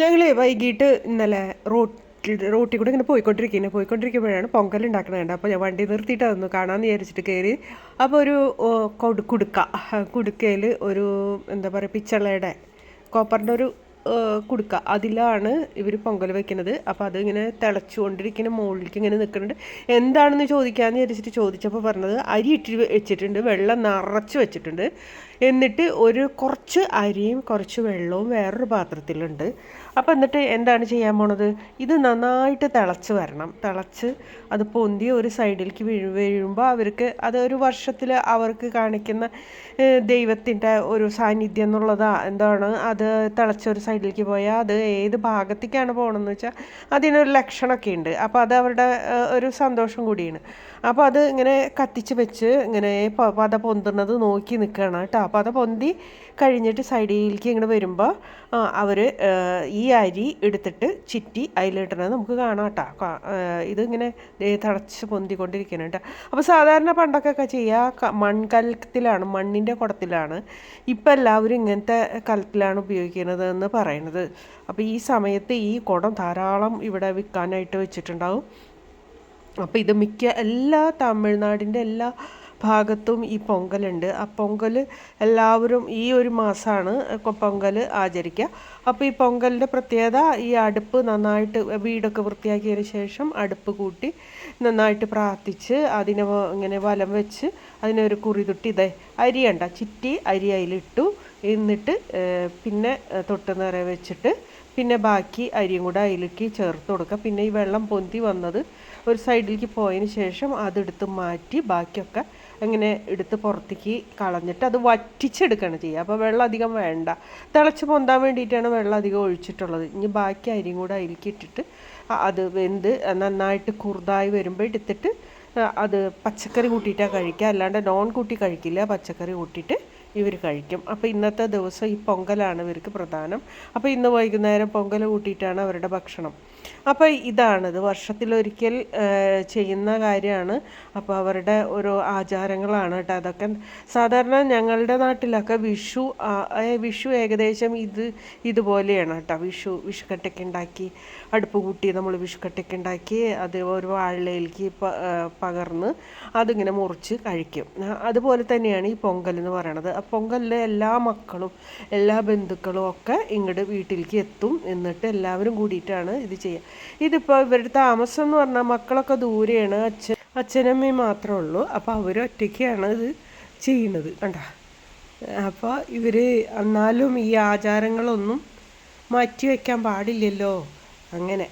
ഞങ്ങൾ വൈകിട്ട് ഇന്നലെ റോട്ടിൽ റോട്ടിൽ കൂടെ ഇങ്ങനെ പോയിക്കൊണ്ടിരിക്കുന്നത് പോയിക്കൊണ്ടിരിക്കുമ്പോഴാണ് പൊങ്കൽ ഉണ്ടാക്കുന്നത് കണ്ടത്. അപ്പോൾ ഞാൻ വണ്ടി നിർത്തിയിട്ട് അതൊന്ന് കാണാമെന്ന് വിചാരിച്ചിട്ട് കയറി അപ്പോൾ ഒരു കൊടു കുടുക്ക. കുടുക്കയിൽ ഒരു എന്താ പറയുക പിച്ചളയുടെ കോപ്പറിന്റെ ഒരു ഏഹ്, കുടുക്ക. അതിലാണ് ഇവർ പൊങ്കൽ വെക്കുന്നത്. അപ്പോൾ അതിങ്ങനെ തിളച്ചുകൊണ്ടിരിക്കുന്ന മുകളിലേക്ക് ഇങ്ങനെ നിൽക്കുന്നുണ്ട്. എന്താണെന്ന് ചോദിക്കാമെന്ന് വിചാരിച്ചിട്ട് ചോദിച്ചപ്പോൾ പറഞ്ഞത് അരി ഇട്ടി വെച്ചിട്ടുണ്ട്. വെള്ളം നിറച്ച് വെച്ചിട്ടുണ്ട്. എന്നിട്ട് ഒരു കുറച്ച് അരിയും കുറച്ച് വെള്ളവും വേറൊരു പാത്രത്തിലുണ്ട്. അപ്പോൾ എന്നിട്ട് എന്താണ് ചെയ്യാൻ പോണത്? ഇത് നന്നായിട്ട് തിളച്ച് വരണം. തിളച്ച് അത് പൊന്തി ഒരു സൈഡിലേക്ക് വീഴ് വീഴുമ്പോൾ അവർക്ക് അത് ഒരു വർഷത്തിൽ അവർക്ക് കാണിക്കുന്ന ദൈവത്തിന്റെ ഒരു സാന്നിധ്യം എന്നുള്ളതാ. എന്താണ്? അത് തിളച്ച ഒരു സൈഡിലേക്ക് പോയാൽ അത് ഏത് ഭാഗത്തേക്കാണ് പോകണമെന്ന് വെച്ചാൽ അതിനൊരു ലക്ഷണമൊക്കെ ഉണ്ട് അപ്പോൾ അത് അവരുടെ ഒരു സന്തോഷം കൂടിയാണ്. അപ്പോൾ അത് ഇങ്ങനെ കത്തിച്ച് വെച്ച് ഇങ്ങനെ പത പൊന്തുന്നത് നോക്കി നിൽക്കുകയാണ് കേട്ടോ. അപ്പോൾ അത് പൊന്തി കഴിഞ്ഞിട്ട് സൈഡിലേക്ക് ഇങ്ങനെ വരുമ്പോൾ അവർ ഈ അരി എടുത്തിട്ട് ചിറ്റി അതിലിടുന്നത് നമുക്ക് കാണാം കേട്ടോ. ഇതിങ്ങനെ തിളച്ച് പൊന്തിക്കൊണ്ടിരിക്കണം കേട്ടോ. അപ്പോൾ സാധാരണ പണ്ടൊക്കെ ചെയ്യുക മൺകലത്തിലാണ് മണ്ണിന്റെ കുടത്തിലാണ് ഇപ്പം എല്ലാവരും ഇങ്ങനത്തെ കലത്തിലാണ് ഉപയോഗിക്കുന്നത് എന്ന് പറയുന്നത്. അപ്പോൾ ഈ സമയത്ത് ഈ കുടം ധാരാളം ഇവിടെ വിൽക്കാനായിട്ട് വെച്ചിട്ടുണ്ടാവും. അപ്പോൾ ഇത് മിക്ക എല്ലാ തമിഴ്നാടിന്റെ എല്ലാ ഭാഗത്തും ഈ പൊങ്കലുണ്ട്. ആ പൊങ്കൽ എല്ലാവരും ഈ ഒരു മാസമാണ് പൊങ്കൽ ആചരിക്കുക അപ്പോൾ ഈ പൊങ്കലിന്റെ പ്രത്യേകത ഈ അടുപ്പ് നന്നായിട്ട് വീടൊക്കെ വൃത്തിയാക്കിയതിന് ശേഷം അടുപ്പ് കൂട്ടി നന്നായിട്ട് പ്രാർത്ഥിച്ച് അതിനെ ഇങ്ങനെ വലം വെച്ച് അതിനൊരു കുറി തൊട്ടി ഇതേ അരി കണ്ട ചിറ്റി അരി അതിലിട്ടു എന്നിട്ട് പിന്നെ തൊട്ട് നിറയെ വെച്ചിട്ട് പിന്നെ ബാക്കി അരിയും കൂടെ അതിലേക്ക് ചേർത്ത് കൊടുക്കുക പിന്നെ ഈ വെള്ളം പൊന്തി വന്നത് ഒരു സൈഡിലേക്ക് പോയതിന് ശേഷം അതെടുത്ത് മാറ്റി ബാക്കിയൊക്കെ അങ്ങനെ എടുത്ത് പുറത്തേക്ക് കളഞ്ഞിട്ട് അത് വറ്റിച്ചെടുക്കുകയാണ് ചെയ്യുക. അപ്പോൾ വെള്ളം അധികം വേണ്ട. തിളച്ച് പൊന്താൻ വേണ്ടിയിട്ടാണ് വെള്ളം അധികം ഒഴിച്ചിട്ടുള്ളത്. ഇനി ബാക്കി അരിയും കൂടെ അതിലേക്ക് ഇട്ടിട്ട് അത് വെന്ത് നന്നായിട്ട് കുറുതായി വരുമ്പോൾ എടുത്തിട്ട് അത് പച്ചക്കറി കൂട്ടിയിട്ടാണ് കഴിക്കുക. അല്ലാണ്ട് നോൺ കൂട്ടി കഴിക്കില്ല. പച്ചക്കറി കൂട്ടിയിട്ട് ഇവർ കഴിക്കും. അപ്പോൾ ഇന്നത്തെ ദിവസം ഈ പൊങ്കലാണ് ഇവർക്ക് പ്രധാനം. അപ്പോൾ ഇന്ന് വൈകുന്നേരം പൊങ്കൽ കൂട്ടിയിട്ടാണ് അവരുടെ ഭക്ഷണം. അപ്പോൾ ഇതാണിത്. വർഷത്തിലൊരിക്കൽ ചെയ്യുന്ന കാര്യമാണ്. അപ്പോൾ അവരുടെ ഓരോ ആചാരങ്ങളാണ് കേട്ടോ അതൊക്കെ. സാധാരണ ഞങ്ങളുടെ നാട്ടിലൊക്കെ വിഷു വിഷു ഏകദേശം ഇത് ഇതുപോലെയാണ് കേട്ടോ. വിഷു വിഷുക്കട്ടയ്ക്ക് ഉണ്ടാക്കി അടുപ്പ് കൂട്ടി നമ്മൾ വിഷുക്കട്ടയ്ക്ക് ഉണ്ടാക്കി അത് ഒരു വാഴയിലേക്ക് പകർന്ന് അതിങ്ങനെ മുറിച്ച് കഴിക്കും. അതുപോലെ തന്നെയാണ് ഈ പൊങ്കൽ എന്ന് പറയണത്. ആ പൊങ്കലിലെ എല്ലാ മക്കളും എല്ലാ ബന്ധുക്കളും ഒക്കെ ഇങ്ങോട്ട് വീട്ടിലേക്ക് എത്തും. എന്നിട്ട് എല്ലാവരും കൂടിയിട്ടാണ് ഇത് ചെയ്യുക ഇതിപ്പോൾ ഇവരുടെ താമസം എന്ന് പറഞ്ഞാൽ മക്കളൊക്കെ ദൂരെയാണ്. അച്ഛൻ അച്ഛനമ്മയും മാത്രമേ ഉള്ളൂ. അപ്പോൾ അവർ ഒറ്റയ്ക്കാണ് ഇത് ചെയ്യുന്നത് കണ്ട. അപ്പോൾ ഇവർ എന്നാലും ഈ ആചാരങ്ങളൊന്നും മാറ്റി വയ്ക്കാൻ പാടില്ലല്ലോ. അങ്ങനെ.